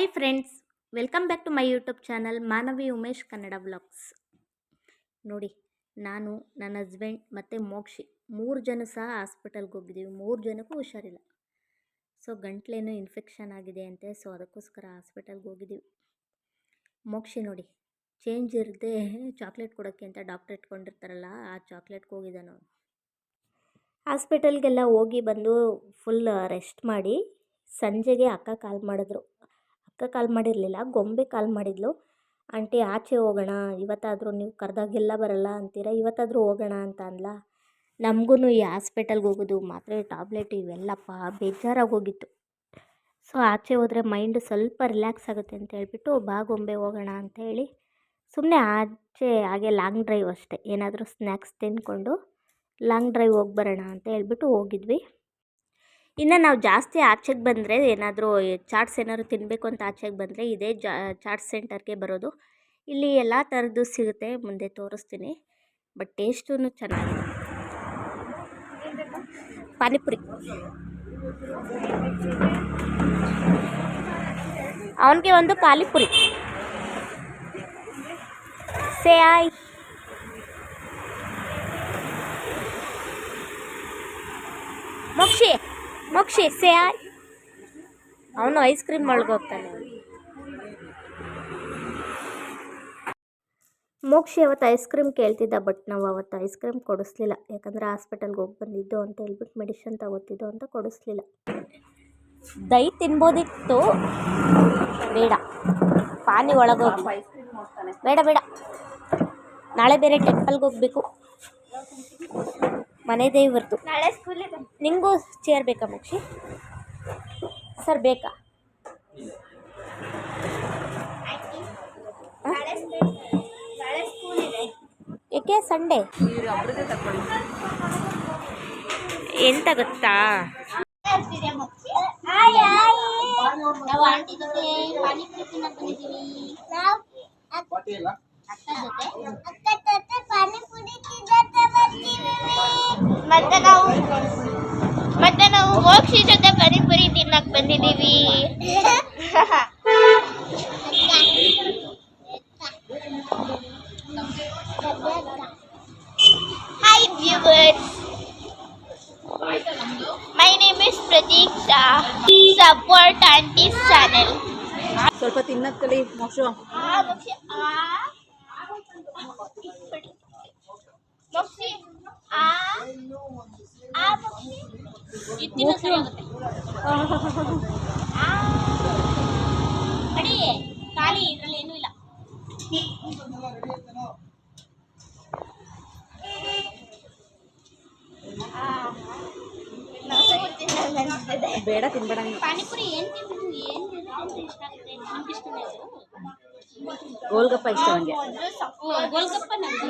Hi friends welcome back to my YouTube channel Manavi Umesh Kannada vlogs ನೋಡಿ, ನಾನು, ನನ್ನ husband ಮತ್ತು ಮೋಕ್ಷಿ ಮೂರು ಜನ ಸಹ ಹಾಸ್ಪಿಟಲ್ಗೆ ಹೋಗಿದ್ದೀವಿ. ಮೂರು ಜನಕ್ಕೂ ಹುಷಾರಿಲ್ಲ. ಸೊ ಗಂಟ್ಲೇನೋ ಇನ್ಫೆಕ್ಷನ್ ಆಗಿದೆ ಅಂತೆ ಸೊ ಅದಕ್ಕೋಸ್ಕರ ಹಾಸ್ಪಿಟಲ್ಗೆ ಹೋಗಿದ್ದೀವಿ. ಮೋಕ್ಷಿ ನೋಡಿ ಚೇಂಜ್ ಇರದೆ ಚಾಕ್ಲೇಟ್ ಕೊಡೋಕ್ಕೆ ಅಂತ ಡಾಕ್ಟ್ರ್ ಇಟ್ಕೊಂಡಿರ್ತಾರಲ್ಲ, ಆ ಚಾಕ್ಲೇಟ್ಗೆ ಹೋಗಿದ್ದಾನು ಹಾಸ್ಪಿಟಲ್ಗೆಲ್ಲ ಹೋಗಿ ಬಂದು ಫುಲ್ ರೆಸ್ಟ್ ಮಾಡಿ, ಸಂಜೆಗೆ ಅಕ್ಕ ಕಾಲ್ ಮಾಡಿದ್ರು. ಅಕ್ಕ ಕಾಲ್ ಮಾಡಿರಲಿಲ್ಲ. ಗೊಂಬೆ ಕಾಲ್ ಮಾಡಿದ್ಲು. ಆಂಟಿ, ಆಚೆ ಹೋಗೋಣ. ಇವತ್ತಾದರೂ ನೀವು ಕರೆದಾಗೆಲ್ಲ ಬರಲ್ಲ ಅಂತೀರ? ಇವತ್ತಾದರೂ ಹೋಗೋಣ ಅಂತ ಅಂದ್ಲ. ನಮಗೂ ಈ ಹಾಸ್ಪಿಟಲ್ಗೆ ಹೋಗೋದು ಮಾತ್ರೆ ಟ್ಯಾಬ್ಲೆಟ್ ಇವೆಲ್ಲಪ್ಪ ಬೇಜಾರಾಗಿ ಹೋಗಿತ್ತು. ಸೊ, ಆಚೆ ಹೋದರೆ ಮೈಂಡ್ ಸ್ವಲ್ಪ ರಿಲ್ಯಾಕ್ಸ್ ಆಗುತ್ತೆ ಅಂತ ಹೇಳ್ಬಿಟ್ಟು, ಬಾ ಗೊಂಬೆ ಹೋಗೋಣ ಅಂತ ಹೇಳಿ. ಸುಮ್ಮನೆ ಆಚೆ, ಹಾಗೆ ಲಾಂಗ್ ಡ್ರೈವ್ ಅಷ್ಟೇ. ಏನಾದರೂ ಸ್ನ್ಯಾಕ್ಸ್ ತಿಂದ್ಕೊಂಡು ಲಾಂಗ್ ಡ್ರೈವ್ ಹೋಗಿ ಬರೋಣ ಅಂತ ಹೇಳ್ಬಿಟ್ಟು ಹೋಗಿದ್ವಿ. ಇನ್ನು ನಾವು ಜಾಸ್ತಿ ಆಚೆಗೆ ಬಂದರೆ ಏನಾದರೂ ಚಾಟ್ಸ್ ಏನಾದ್ರು ತಿನ್ನಬೇಕು ಅಂತ ಆಚೆಗೆ ಬಂದರೆ ಇದೇ ಜಾ ಚಾಟ್ ಸೆಂಟರ್ಗೆ ಬರೋದು. ಇಲ್ಲಿ ಎಲ್ಲ ಥರದ್ದು ಸಿಗುತ್ತೆ, ಮುಂದೆ ತೋರಿಸ್ತೀನಿ. ಬಟ್ ಟೇಸ್ಟೂ ಚೆನ್ನಾಗಿದೆ. ಪಾನಿಪುರಿ. ಅವನಿಗೆ ಒಂದು ಪಾನಿಪುರಿ. Say I. ಮೋಕ್ಷಿ. ಮೋಕ್ಷಿ ಸೇ ಆಯ್ ಅವನು ಐಸ್ ಕ್ರೀಮ್ ಒಳಗೆ ಹೋಗ್ತಾನೆ. ಮೋಕ್ಷಿ ಅವತ್ತು ಐಸ್ ಕ್ರೀಮ್ ಕೇಳ್ತಿದ್ದ ಬಟ್ ನಾವು ಅವತ್ತು ಐಸ್ ಕ್ರೀಮ್ ಕೊಡಿಸ್ಲಿಲ್ಲ. ಯಾಕಂದರೆ ಹಾಸ್ಪಿಟಲ್ಗೆ ಹೋಗಿ ಬಂದಿದ್ದು ಅಂತ ಹೇಳ್ಬಿಟ್ಟು ಮೆಡಿಷನ್ ತಗೋತಿದ್ದು ಅಂತ ಕೊಡಿಸ್ಲಿಲ್ಲ. ದೈ ತಿನ್ಬೋದಿತ್ತು. ಬೇಡ. ಪಾನಿ ಒಳಗೆ ಹೋಗಿ. ಬೇಡ ಬೇಡ. ನಾಳೆ ಬೇರೆ ಟೆಂಪಲ್ಗೆ ಹೋಗಬೇಕು. ಮನೆ ದೇವ್ರದ್ದು. ನಾಳೆ ಸ್ಕೂಲಿಗೆ ನಿಂಗೂ ಚೇರ್ ಬೇಕಾ ಮಕ್ಷಿ? ಸರ್ ಬೇಕಾ? ಸ್ಕೂಲ್ ಸ್ಕೂಲ್ ಏಕೆ ಸಂಡೇ ಎಂತ ಗೊತ್ತಾ? ಅಕ್ಕ ಜೊತೆ. ಅಕ್ಕ ಜೊತೆ ಪಾನಿಪುರಿ ತಿನ್ನಕ್ ಬಂದಿದ್ದೀವಿ ಮತ್ತೆ ನಾವು ಮತ್ತೆ ನಾವು ಮೋಕ್ಷಿ ಜೊತೆ ಪಾನಿಪುರಿ ತಿನ್ನಕ್ ಬಂದಿದ್ದೀವಿ hi viewers My name is Prateeksha. Support Auntie's channel. ಸ್ವಲ್ಪ ತಿನ್ನಕ್ ಕಲಿ ಮೋಕ್ಷ Ah, ಆ ಆ. Ah, ಇತ್ತಿನ ಆ ಅಡಿ ಖಾಲಿ ಇದರಲ್ಲಿ ಏನೂ ಇಲ್ಲ. ಬೇಡ ತಿನ್ಬೇಡ ಪಾನಿಪುರಿ ಏನು ತಿನ್ಬಿಟ್ಟು ಏನು ತಿಂದ್ರು? ಇಷ್ಟ ಆಗುತ್ತೆ. ನಮ್ಗೆ ಗೋಲ್ಗಪ್ಪ ಇಷ್ಟ ನನಗೆ ಗೋಲ್ಗಪ್ಪ ನನಗೂ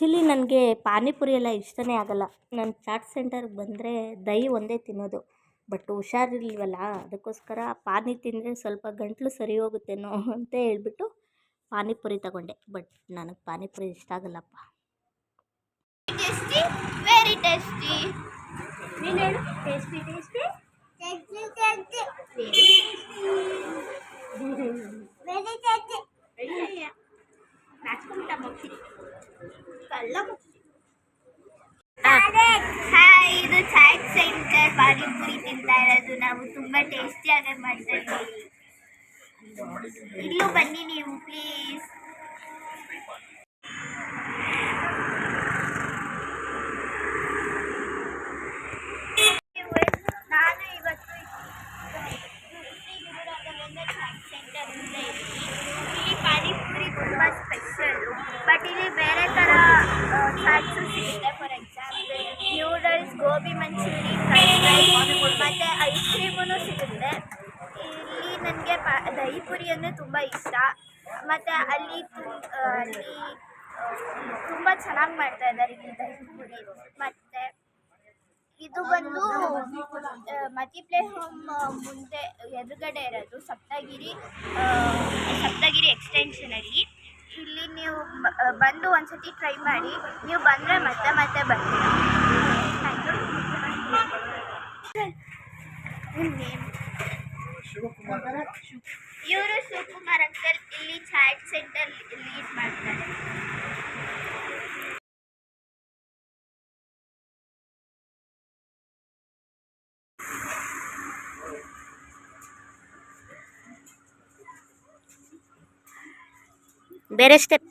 ಆ್ಯಕ್ಚುಲಿ ನನಗೆ ಪಾನಿಪುರಿ ಎಲ್ಲ ಇಷ್ಟನೇ ಆಗಲ್ಲ. ನಾನು ಚಾಟ್ ಸೆಂಟರ್ಗೆ ಬಂದರೆ ದಹಿ ಒಂದೇ ತಿನ್ನೋದು. ಬಟ್ ಹುಷಾರಿಲ್ವಲ್ಲ ಅದಕ್ಕೋಸ್ಕರ ಪಾನಿ ತಿಂದರೆ ಸ್ವಲ್ಪ ಗಂಟಲು ಸರಿ ಹೋಗುತ್ತೇನೋ ಅಂತ ಹೇಳ್ಬಿಟ್ಟು ಪಾನಿಪುರಿ ತಗೊಂಡೆ. ಬಟ್ ನನಗೆ ಪಾನಿಪುರಿ ಇಷ್ಟ ಆಗಲ್ಲಪ್ಪ. Tasty very tasty tasty tasty very tasty ಕಳ್ಳ ಹಾಯ್ ಇದು ಚಾಟ್ ಸೆಂಟರ್ ಪಾನಿಪುರಿ ತಿಂತಾ ಇರೋದು ನಾವು ತುಂಬಾ ಟೇಸ್ಟಿಯಾಗಿ ಮಾಡ್ತಾ ಇದ್ದೀವಿ ಇಲ್ಲೂ ಬನ್ನಿ ನೀವು ಪ್ಲೀಸ್ ಸಿಗುತ್ತೆ for example noodles gobi manchurian fried rice ಮತ್ತು ಐಸ್ ಕ್ರೀಮೂ ಸಿಗುತ್ತೆ. ಇಲ್ಲಿ ನನಗೆ ಪ ದಹಿಪುರಿ ಅಂದರೆ ತುಂಬ ಇಷ್ಟ. ಮತ್ತು ಅಲ್ಲಿ ಅಲ್ಲಿ ತುಂಬ ಚೆನ್ನಾಗಿ ಮಾಡ್ತಾ ಇದ್ದಾರೆ ಇಲ್ಲಿ ದಹಿಪುರಿ ಮತ್ತು ಇದು ಬಂದು ಮತಿ ಪ್ಲೇ ಹೋಮ್ ಮುಂದೆ ಎದುರುಗಡೆ ಇರೋದು ಸಪ್ತಗಿರಿ ಸಪ್ತಗಿರಿ ಎಕ್ಸ್ಟೆನ್ಷನಲ್ಲಿ ಇಲ್ಲಿ ನೀವು ಬಂದು ಒಂದ್ಸತಿ ಟ್ರೈ ಮಾಡಿ. ನೀವು ಬಂದರೆ ಮತ್ತೆ ಮತ್ತೆ ಯು ಇವರು ಶಿವಕುಮಾರ್ ಅಂಕಲ್ ಇಲ್ಲಿ ಚಾಟ್ ಸೆಂಟರ್ ಲೀಡ್ ಮಾಡ್ತಾರೆ. ಬೇರೆ ಸ್ಟೆಪ್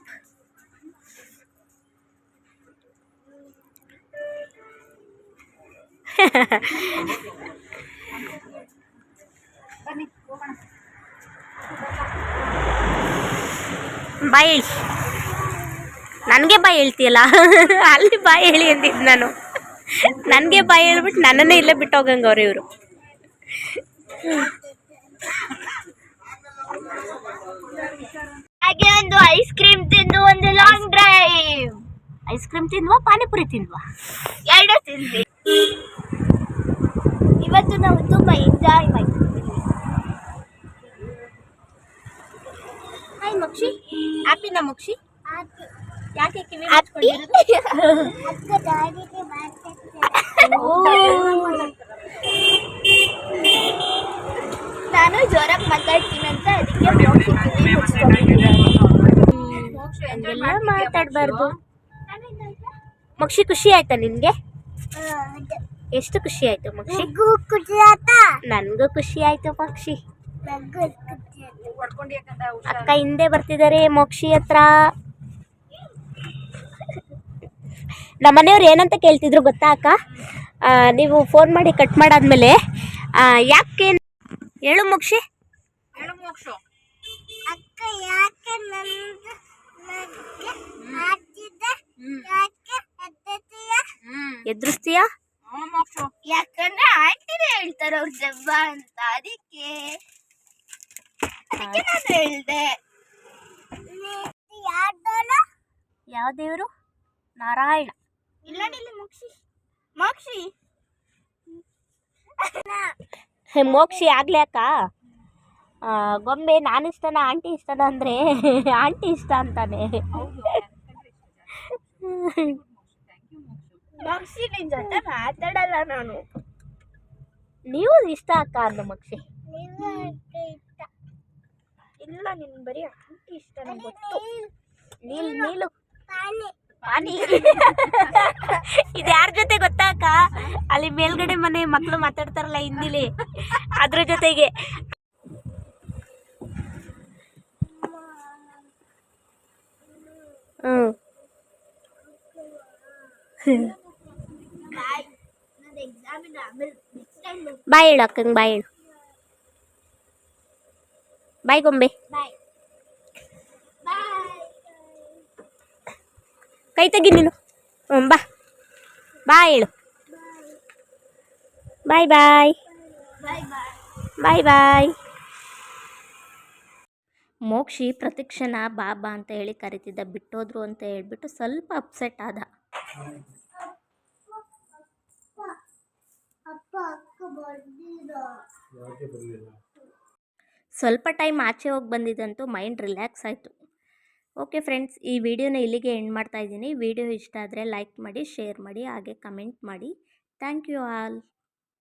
ಬಾಯಿ ಹೇಳಿ. ನನಗೆ ಬಾಯಿ ಹೇಳ್ತೀಯಲ್ಲ? ಅಲ್ಲಿ ಬಾಯ್ ಹೇಳಿ ಅಂದಿದ್ದು ನಾನು. ನನಗೆ ಬಾಯಿ ಹೇಳ್ಬಿಟ್ಟು ನನ್ನನ್ನೇ ಇಲ್ಲೇ ಬಿಟ್ಟು ಹೋಗಂಗೆ ಅವ್ರು ಇವರು. ಹಾಗೆ ಒಂದು ಐಸ್ ಕ್ರೀಮ್ ತಿಂದು ಒಂದು ಲಾಂಗ್ ಡ್ರೈವ್ ಐಸ್ ಕ್ರೀಮ್ ತಿನ್ವಾ ಪಾನಿಪುರಿ ತಿನ್ವಾ ಎರಡು ತಿಂದ್ವಿ. ಇವತ್ತು ನಾವು ತುಂಬ ಎಂಜಾಯ್ ಮಾಡಿದ್ದೀವಿ ಹಾಯ್ ಮಕ್ಷಿ. ಹ್ಯಾಪಿನಾ ಮಕ್ಷಿ? ಯಾಕೆ ಕಿವಿ ನಾನು ಜೋರಾಗಿ ಮಾತಾಡ್ತೀನಿ ಅಂತ ಅದಕ್ಕೆ ಮೋಕ್ಷಿ ಕಿವಿ ಮುಚ್ಕೊಂಡಿದ್ದೀನಿ. ಹಂಗೆಲ್ಲ ಮಾತಾಡಬಾರ್ದು ಮಕ್ಷಿ ಖುಷಿ ಆಯ್ತಾ ನಿನ್ಗೆ? ಎಷ್ಟು ಖುಷಿ ಆಯ್ತು ಮಕ್ಷಿ? ನನ್ಗೂ ಖುಷಿ ಆಯ್ತು? ಮಕ್ಷಿ. ಅಕ್ಕ ಹಿಂದೆ ಬರ್ತಿದ್ದಾರೆ ಮೋಕ್ಷಿ ಹತ್ರ. ನಮ್ಮ ಮನೆಯವ್ರು ಏನಂತ ಕೇಳ್ತಿದ್ರು ಗೊತ್ತಾ ಅಕ್ಕ? ನೀವು ಫೋನ್ ಮಾಡಿ ಕಟ್ ಮಾಡಾದ್ಮೇಲೆ ಯಾಕೆ ಹೇಳು ಮೋಕ್ಷಿ. ಹೇಳು ಮೋಕ್ಷ. ಯಾಕೆ ಎದ್ದೆತ್ತೀಯ? ಎದುರಿಸ್ತೀಯಾ? ಯಾಕಂದ್ರೆ ಆಂಟಿನೇ ಹೇಳ್ತಾರೆ ಅವ್ರ ದೆವ್ವ ಅಂತ. ಅದಕ್ಕೆ ಅದಕ್ಕೆ ನಾನು ಹೇಳ್ದೆ. ಯಾವ ದೇವರು? ನಾರಾಯಣ. ಇಲ್ಲ ಇಲ್ಲಿ ಮೋಕ್ಷಿ. ಮೋಕ್ಷಿ. ಹೇ, ಮೋಕ್ಷಿ ಆಗ್ಲಿ ಅಕ್ಕ. ಗೊಂಬೆ ನಾನು ಇಷ್ಟನ ಆಂಟಿ ಇಷ್ಟನ? ಅಂದರೆ ಆಂಟಿ ಇಷ್ಟ ಅಂತಾನೆ. ಮೋಕ್ಷಿ ನಿನ್ ಜೊತೆ ಮಾತಾಡಲ್ಲ ನಾನು. ನೀವು ಇಷ್ಟ ಅಕ್ಕ ಅಂದ ಮಕ್ಷಿ. ಇಲ್ಲ ನಿನ್ ಬರೀ ಆಂಟಿ ಇಷ್ಟ ಗೊತ್ತು. ನೀಲ್ ನೀಲು. ಪಾನಿ. ಇದು ಯಾರ ಜೊತೆ ಗೊತ್ತಾ ಅಕ್ಕ? ಅಲ್ಲಿ ಮೇಲ್ಗಡೆ ಮನೆ ಮಕ್ಕಳು ಮಾತಾಡ್ತಾರಲ್ಲ ಹಿಂದಿಲಿ. ಅದ್ರ ಜೊತೆಗೆ. ಹ್ಮ್ ಬಾಯ್ ನನ್ನ ಎಕ್ಸಾಮ್ ಇದೆ ಆಮೇಲೆ ನೆಕ್ಸ್ಟ್ ಟೈಮ್ ಬಾಯ್ ಹೇಳು ಅಕ್ಕಂಗೆ ಬಾಯ್ ಹೇಳು ಬಾಯ್ ಗೊಂಬೆ ಬಾಯ್ ಬಾಯ್ ಕೈ ತೆಗಿ ನೀನು ಹ್ಞೂ ಬಾ ಬಾಯ್ ಹೇಳು ಬಾಯ್ ಬಾಯ್ ಬಾಯ್ ಬಾಯ್ ಬಾಯ್ ಬಾಯ್ ಮೋಕ್ಷಿ ಪ್ರತಿಕ್ಷಣ ಬಾಬಾ ಅಂತ ಹೇಳಿ ಕರಿತಿದ್ದ, ಬಿಟ್ಟೋದ್ರು ಅಂತ ಹೇಳ್ಬಿಟ್ಟು ಸ್ವಲ್ಪ ಅಪ್ಸೆಟ್ ಆದ. ಸ್ವಲ್ಪ ಟೈಮ್ ಆಚೆ ಹೋಗಿ ಬಂದಿದ್ದಂತೂ ಮೈಂಡ್ ರಿಲ್ಯಾಕ್ಸ್ ಆಯಿತು. ಓಕೆ ಫ್ರೆಂಡ್ಸ್ ಈ ವಿಡಿಯೋನ ಇಲ್ಲಿಗೆ ಎಂಡ್ ಮಾಡ್ತಾ ಇದ್ದೀನಿ. ವಿಡಿಯೋ ಇಷ್ಟ ಆದರೆ ಲೈಕ್ ಮಾಡಿ ಶೇರ್ ಮಾಡಿ, ಹಾಗೆ ಕಮೆಂಟ್ ಮಾಡಿ. Thank you all